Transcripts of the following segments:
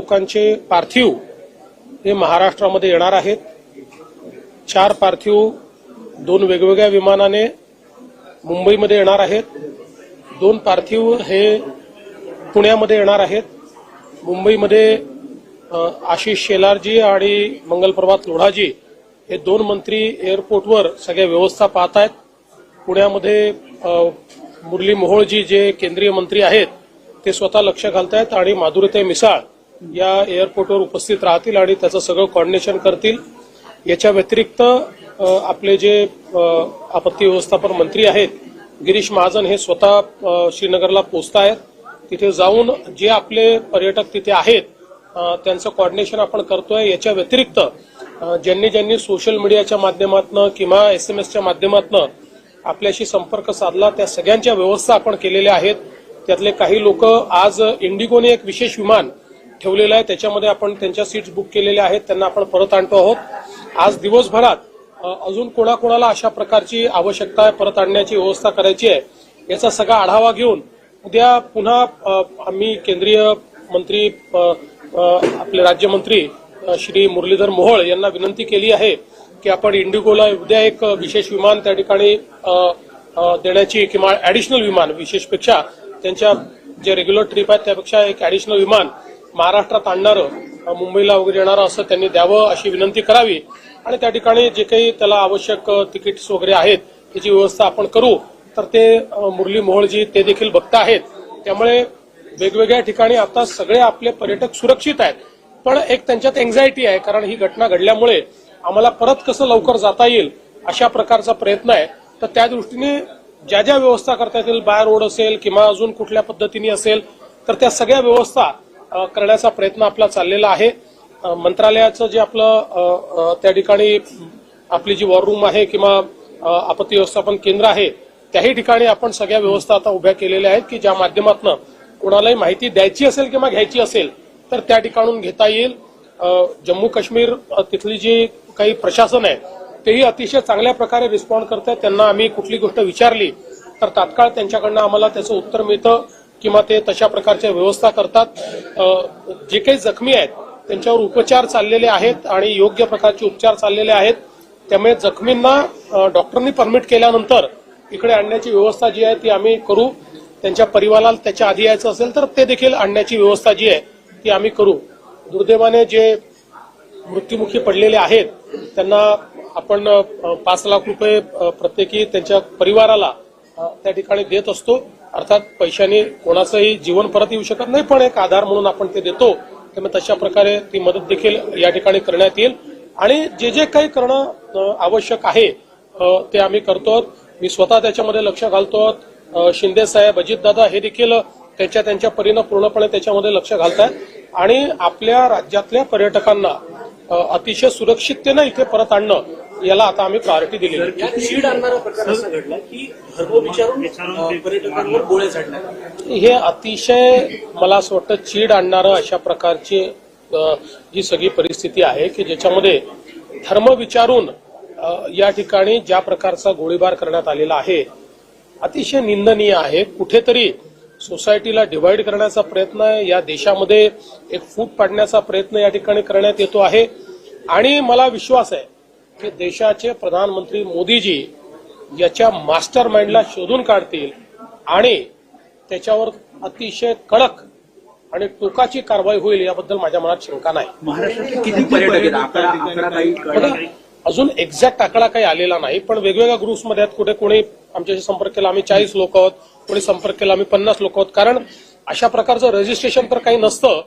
लोकांचे पार्थिव हे महाराष्ट्रामध्ये येणार आहेत. चार पार्थिव दोन वेगवेगळ्या विमानाने मुंबईमध्ये येणार आहेत. दोन पार्थिव हे पुण्यामध्ये येणार आहेत. मुंबईमध्ये आशिष शेलारजी आणि मंगलप्रभात लोढाजी हे दोन मंत्री एअरपोर्टवर सगळ्या व्यवस्था पाहत आहेत पुण्यामध्ये मुरली मोहोळजी जे केंद्रीय मंत्री आहेत ते स्वतः लक्ष घालत आहेत आणि माधुरीताई मिसाळ या एअरपोर्टवर उपस्थित राहतील आणि त्याचं सगळं कॉर्डिनेशन करतील. याच्या व्यतिरिक्त आपले जे आपत्ती व्यवस्थापन मंत्री आहेत गिरीश महाजन हे स्वतः श्रीनगरला पोचत आहेत तिथे जाऊन जे आपले पर्यटक तिथे आहेत त्यांचं कॉर्डिनेशन आपण करतोय. याच्या व्यतिरिक्त ज्यांनी ज्यांनी सोशल मीडियाच्या माध्यमातून किंवा एस एम एसच्या माध्यमातून आपल्याशी संपर्क साधला त्या सगळ्यांच्या व्यवस्था आपण केलेल्या आहेत. त्यातले काही लोक आज इंडिगोने एक विशेष विमान ठेवलेलं आहे. त्याच्यामध्ये आपण त्यांच्या सीट्स बुक केलेल्या आहेत. त्यांना आपण परत आणतो आहोत. आज दिवसभरात अजून कोणाकोणाला अशा प्रकारची आवश्यकता आहे परत आणण्याची व्यवस्था करायची आहे याचा सगळा आढावा घेऊन उद्या पुन्हा आम्ही केंद्रीय मंत्री आपले राज्यमंत्री श्री मुरलीधर मोहोळ यांना विनंती केली आहे की आपण इंडिगोला उद्या एक विशेष विमान त्या ठिकाणी देण्याची किंवा ऍडिशनल विमान विशेषपेक्षा त्यांच्या जे रेग्युलर ट्रिप आहेत त्यापेक्षा एक ऍडिशनल विमान महाराष्ट्रात आणणारं मुंबईला वगैरे येणारं असं त्यांनी द्यावं अशी विनंती करावी. आणि त्या ठिकाणी जे काही त्याला आवश्यक तिकीट्स वगैरे आहेत त्याची व्यवस्था आपण करू. तर ते मुरली मोहोळजी ते देखील बघता आहेत. त्यामुळे वेगवेगळ्या ठिकाणी आता सगळे आपले पर्यटक सुरक्षित आहेत. पण एक त्यांच्यात एन्झायटी आहे कारण ही घटना घडल्यामुळे आम्हाला परत कसं लवकर जाता येईल अशा प्रकारचा प्रयत्न आहे. तर त्या दृष्टीने ज्या ज्या व्यवस्था करता येतील बाय रोड असेल किंवा अजून कुठल्या पद्धतीने असेल तर त्या सगळ्या व्यवस्था करण्याचा प्रयत्न आपला चाललेला आहे. मंत्रालयाचं जे आपलं त्या ठिकाणी आपली जी वॉर रूम आहे किंवा आपत्ती व्यवस्थापन केंद्र आहे त्याही ठिकाणी आपण सगळ्या व्यवस्था आता उभ्या केलेल्या आहेत की ज्या माध्यमातून कोणालाही माहिती द्यायची असेल किंवा घ्यायची असेल तर त्या ठिकाणून घेता येईल. जम्मू काश्मीर तिथली जी काही प्रशासन आहे तेही अतिशय चांगल्या प्रकारे रिस्पॉन्ड करत आहेत त्यांना आम्ही कुठली गोष्ट विचारली तर तात्काळ त्यांच्याकडनं आम्हाला त्याचं उत्तर मिळतं. किंवा ते तशा प्रकारच्या व्यवस्था करतात. जे काही जखमी आहेत त्यांच्यावर उपचार चाललेले आहेत आणि योग्य प्रकारचे उपचार चाललेले आहेत. त्यामुळे जखमींना डॉक्टरनी परमिट केल्यानंतर इकडे आणण्याची व्यवस्था जी आहे ती आम्ही करू. त्यांच्या परिवाराला त्याच्या आधी यायचं असेल तर ते देखील आणण्याची व्यवस्था जी आहे ती आम्ही करू. दुर्दैवाने जे मृत्युमुखी पडलेले आहेत त्यांना आपण पाच लाख रुपये प्रत्येकी त्यांच्या परिवाराला त्या ठिकाणी देत असतो. अर्थात पैशाने कोणाचंही जीवन परत येऊ शकत नाही पण एक आधार म्हणून आपण ते देतो त्यामुळे तशा प्रकारे ती मदत देखील या ठिकाणी करण्यात येईल. आणि जे जे काही करणं आवश्यक आहे ते आम्ही करतो मी स्वतः त्याच्यामध्ये लक्ष घालतो शिंदे साहेब अजितदादा हे देखील त्यांच्या त्यांच्या परीनं पूर्णपणे त्याच्यामध्ये लक्ष घालतात आणि आपल्या राज्यातल्या पर्यटकांना अतिशय सुरक्षिततेनं इथे परत आणणं याला आता आम्ही प्रायोरिटी झाडले हे अतिशय मला असं वाटतं चीड आणणारं अशा प्रकारची जी सगळी परिस्थिती आहे की ज्याच्यामध्ये धर्म विचारून या ठिकाणी ज्या प्रकारचा गोळीबार करण्यात आलेला आहे अतिशय निंदनीय आहे. कुठेतरी सोसायटीला डिवाइड करण्याचा प्रयत्न आहे. या देशामध्ये एक फूट पाडण्याचा प्रयत्न या ठिकाणी करण्यात येतो आहे. आणि मला विश्वास आहे की देशाचे प्रधानमंत्री मोदीजी याच्या मास्टर माइंडला शोधून काढतील आणि त्याच्यावर अतिशय कडक आणि टोकाची कारवाई होईल याबद्दल माझ्या मनात शंका नाही. महाराष्ट्रात किती पर्यटक आहेत? आकडा आकडा काही कळला. बघा, नाही. अजून एक्झॅक्ट आकडा काही आलेला नाही पण वेगवेगळ्या ग्रुप्समध्ये आहेत. कुठे कोणी आमच्याशी संपर्क केला आम्ही चाळीस लोक आहोत. कोणी संपर्क केला आम्ही पन्नास लोक आहोत. कारण अशा प्रकारचं रजिस्ट्रेशन तर काही नसतं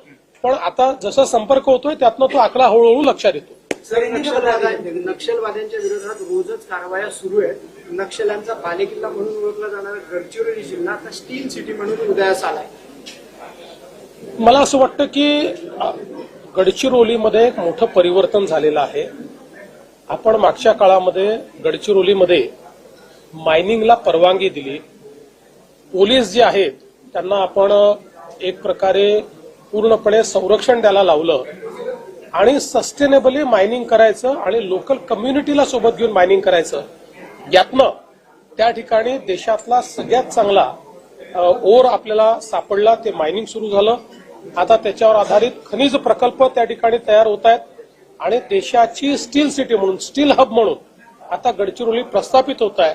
पण आता जसा संपर्क होतोय त्यातनं तो आकडा हळूहळू लक्षात येतो. सर नक्षलवाद्या- नक्षलवाद्यांच्या विरोधात रोजच कारवाया सुरू आहेत. नक्षल्यांचा बालेकिल्ला म्हणून ओळखला जाणारा गडचिरोली जिल्हा आता स्टील सिटी म्हणून उदयास आलाय. मला असं वाटतं की गडचिरोलीमध्ये एक मोठं परिवर्तन झालेलं आहे. आपण मागच्या काळामध्ये गडचिरोलीमध्ये मायनिंगला परवानगी दिली. पोलीस जे आहेत त्यांना आपण एक प्रकारे पूर्णपणे संरक्षण द्यायला लावलं. आणि सस्टेनेबली मायनिंग करायचं आणि लोकल कम्युनिटीला सोबत घेऊन मायनिंग करायचं. यातनं त्या ठिकाणी देशातला सगळ्यात चांगला ओर आपल्याला सापडला ते मायनिंग सुरू झालं. आता त्याच्यावर आधारित खनिज प्रकल्प त्या ठिकाणी तयार होत आहेत. आणि देशाची स्टील सिटी म्हणून स्टील हब म्हणून आता गडचिरोली प्रस्थापित होत आहे.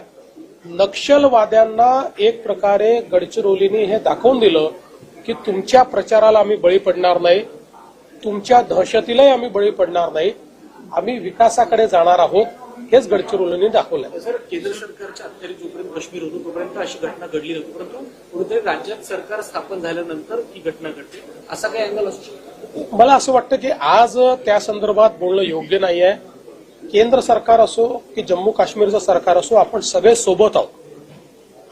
नक्षलवाद्यांना एक प्रकारे गडचिरोलीने हे दाखवून दिलं की तुमच्या प्रचाराला आम्ही बळी पडणार नाही. तुमच्या दहशतीलाही आम्ही बळी पडणार नाही. आम्ही विकासाकडे जाणार आहोत हेच गडचिरोलीने दाखवलं सर केंद्र सरकारच्या अखत्यारीत जोपर्यंत काश्मीर होतो तोपर्यंत अशी घटना घडली नव्हती परंतु कुठेतरी राज्यात सरकार स्थापन झाल्यानंतर ही घटना घडते असा काही अँगल असू शकतो? मला असं वाटतं की आज त्या संदर्भात बोलणं योग्य नाही आहे. केंद्र सरकार असो की जम्मू काश्मीरचं सरकार असो आपण सगळे सोबत आहोत.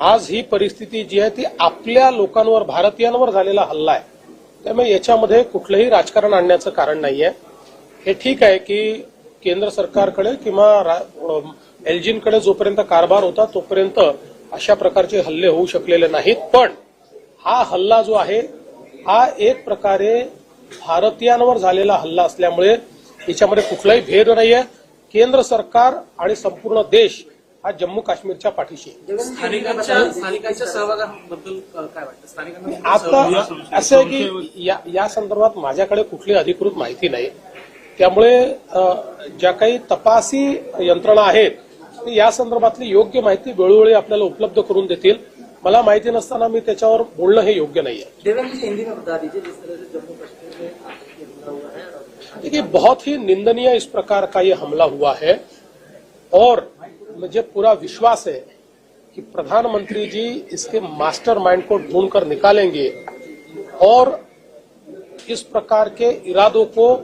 आज ही परिस्थिती जी आहे ती आपल्या लोकांवर भारतीयांवर झालेला हल्ला आहे. त्यामुळे याच्यामध्ये कुठलंही राजकारण आणण्याचं कारण नाही आहे हे ठीक आहे की केंद्र सरकारकडे किंवा एलजींकडे जोपर्यंत कारभार होता तोपर्यंत अशा प्रकारचे हल्ले होऊ शकलेले नाहीत. पण हा हल्ला जो आहे हा एक प्रकारे भारतीयांवर झालेला हल्ला असल्यामुळे याच्यामध्ये कुठलाही भेद नाहीये. केंद्र सरकार आणि संपूर्ण देश हा जम्मू काश्मीरच्या पाठीशी. आहे. स्थानिकांच्या स्थानिकांच्या सहभागाबद्दल अ, काय वाटतं? स्थानिकांना आता असं आहे की या या संदर्भात माझ्याकडे कुठली अधिकृत माहिती नाही. त्यामुळे अ, ज्या काही तपासी यंत्रणा आहेत ते या संदर्भातली योग्य माहिती वेळोवेळी आपल्याला उपलब्ध करून देतील. मला माहिती नसताना मी त्याच्यावर बोलणं हे योग्य नाही है है देखिए बहुत ही निंदनीय इस प्रकार का ये हमला हुआ है और मुझे पूरा विश्वास है कि प्रधानमंत्री जी इसके मास्टरमाइंड को ढूंढकर निकालेंगे और इस प्रकार के इरादों को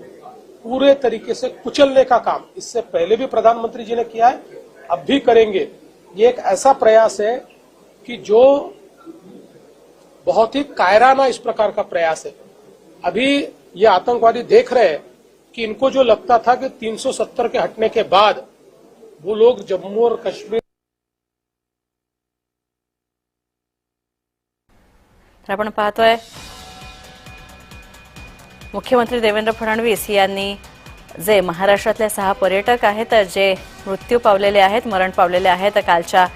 पूरे तरीके से कुचलने का काम, इससे पहले भी प्रधानमंत्री जी ने किया है, अब भी करेंगे। ये एक ऐसा प्रयास है कि जो बहुत ही कायराना इस प्रकार का प्रयास है। अभी ये आतंकवादी देख रहे हैं कि इनको जो लगता था कि 370 के हटने के बाद वो लोग जम्मू और कश्मीर तर आपण पाहतोय मुख्यमंत्री देवेंद्र फडणवीस यांनी जे महाराष्ट्रातले सहा पर्यटक आहेत जे मृत्यू पावलेले आहेत मरण पावलेले आहेत कालच्या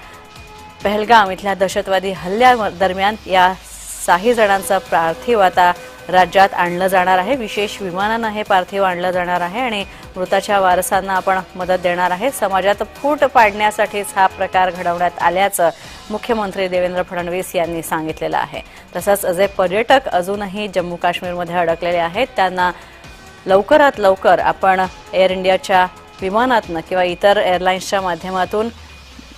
पहलगाम इथल्या दहशतवादी हल्ल्या दरम्यान या साही जणांचं पार्थिव आता राज्यात आणलं जाणार आहे. विशेष विमानानं हे पार्थिव आणलं जाणार आहे आणि मृताच्या वारसांना आपण मदत देणार आहे. समाजात फूट पाडण्यासाठीच हा प्रकार घडवण्यात आल्याचं मुख्यमंत्री देवेंद्र फडणवीस यांनी सांगितलेलं आहे. तसंच जे पर्यटक अजूनही जम्मू काश्मीरमध्ये अडकलेले आहेत. त्यांना लवकरात लवकर आपण एअर इंडियाच्या विमानातनं किंवा इतर एअरलाईन्सच्या माध्यमातून